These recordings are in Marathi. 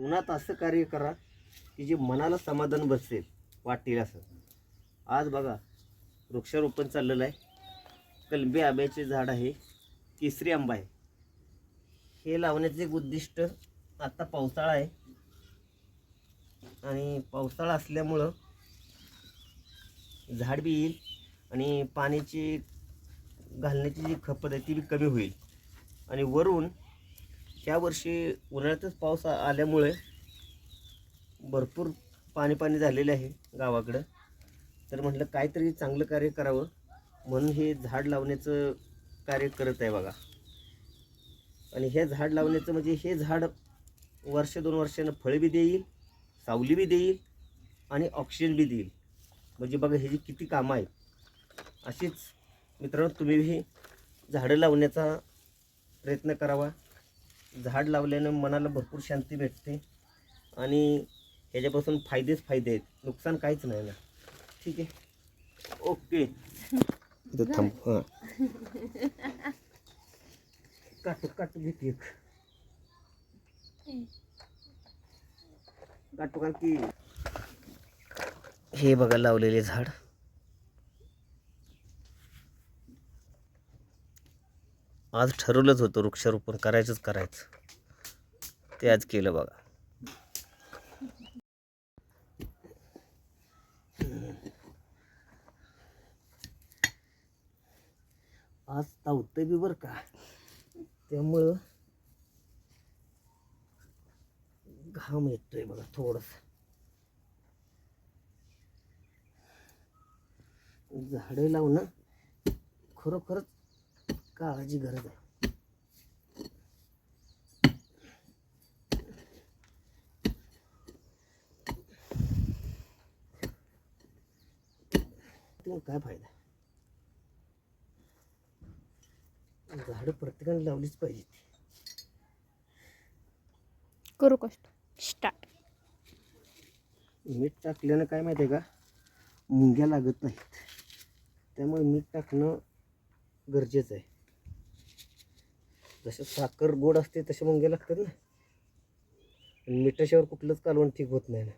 उन्हात असं कार्य करा की जे मनाला समाधान बसेल वाटेल असं. आज बघा वृक्षारोपण चाललेलं आहे. कलबी आंब्याचे झाड आहे. केसरी आंबा आहे. हे लावण्याचे एक उद्दिष्ट आत्ता पावसाळा आहे. आणि पावसाळा असल्यामुळं झाड बी येईल आणि पाण्याची घालण्याची जी खपत आहे ती बी कमी होईल. आणि वरून ह्या वर्षी उन्हाळ्यातच पाऊस आल्यामुळे भरपूर पाणी पाणी झालेले आहे गावाकडं. तर म्हटलं काहीतरी चांगलं कार्य करावं म्हणून हे झाड लावण्याचं कार्य करत आहे बघा. आणि हे झाड लावण्याचं म्हणजे हे झाड वर्ष दोन वर्षानं फळ बी देईल सावली बी देईल आणि ऑक्सिजन बी देईल. म्हणजे बघा ह्याची किती कामं आहेत. अशीच मित्रांनो तुम्हीही झाडं लावण्याचा प्रयत्न करावा. झाड लावल्यानं मनाला भरपूर शांती भेटते आणि ह्याच्यापासून फायदेच फायदे आहेत. नुकसान काहीच नाही ना. ठीक आहे. ओके. इथं थांब. हां. काटू काटू घेते एक. काटू कारण की. हे बघा लावलेले झाड. आज ठरवलंच होतं वृक्षारोपण करायचंच करायचं. ते आज केलं बघा. आज तावतंय बी बरं का. त्यामुळं घाम येतोय बघा थोडस. झाडे लावणं खरोखरच काळाची गरज आहे. काय फायदा झाडं प्रत्येकाने लावलीच पाहिजे करू कष्ट. स्टार्ट. मीठ टाकल्यानं काय माहिती आहे का? मुंग्या लागत नाहीत. त्यामुळे मीठ टाकणं गरजेचं आहे. जसं साखर गोड असते तसे मुंग्या लागतात ना. आणि मिठाशिवाय कुठलंच कालवण ठीक होत नाही ना.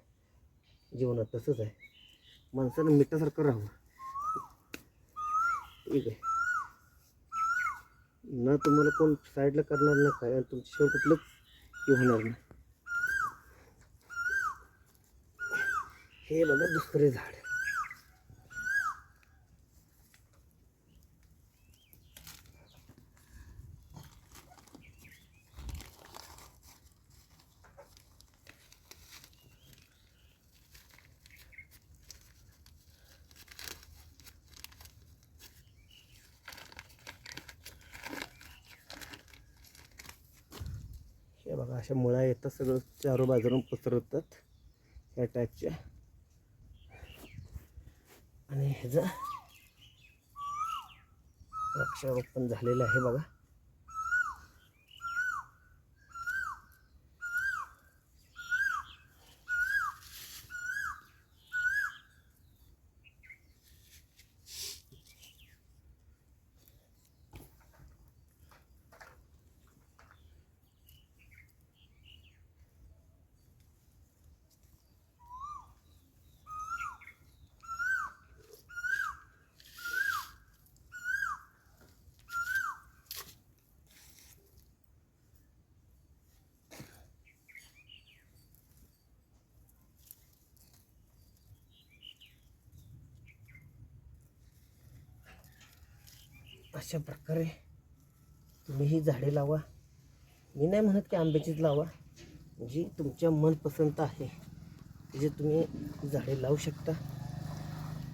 जीवनात तसंच आहे. माणसानं मिठासारखं राहावं. ठीक आहे. ना तुम्हाला कोण साईडला करणार ना काय आणि तुमच्याशिवाय कुठलंच हे होणार नाही. हे बघा दुसरे झाड. हे बघा अशा मुळा येतात सगळं चारो बाजून पसरवतात या टाईपच्या आणि ह्याचं वृक्षारोपण झालेलं आहे बघा. अशा प्रकारे तुम्हीही झाडे लावा. मी नाही म्हणत की आंब्याचीच लावा. जी तुमच्या मनपसंत आहे जे तुम्ही झाडे लावू शकता.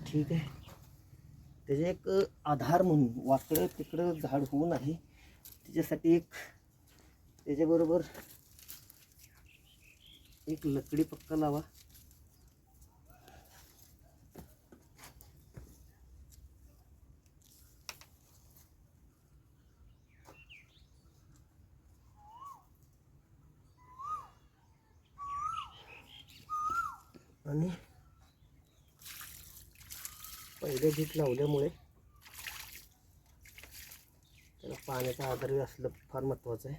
ठीक आहे? त्याचे एक आधार म्हणून वाकडं तिकडं झाड होऊ नाही. त्याच्यासाठी एक त्याच्याबरोबर एक लकडी पक्का लावा. आणि पहिले भीत लावल्यामुळे त्याला पाण्याचा आधारही असलं फार महत्त्वाचं आहे.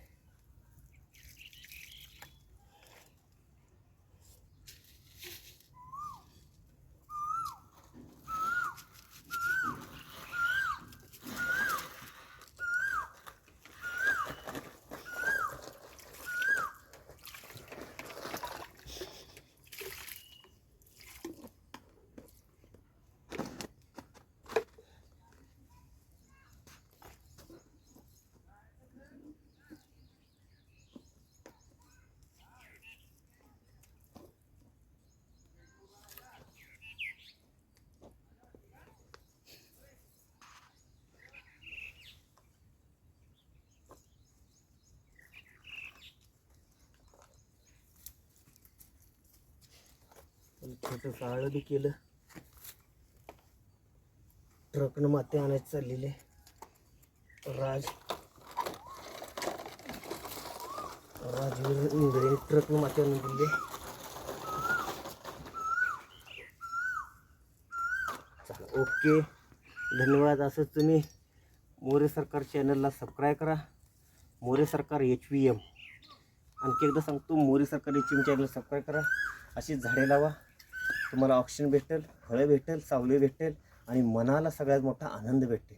छोटंसं आळं बी केलं. ट्रकनं माते आणायचं चाललेले राज. राजवीर इंगळे ट्रकनं माते आणून दिले चला ओके. धन्यवाद असंच तुम्ही मोरे सरकार चॅनलला सबस्क्राईब करा. मोरे सरकार एच व्ही एम आणखी एकदा सांगतो मोरे सरकार H V M channel subscribe करा. अशीच झाडे लावा. तुम्हाला ऑक्सिजन भेटेल फळं भेटेल सावली भेटेल आणि मनाला सगळ्यात मोठा आनंद भेटेल.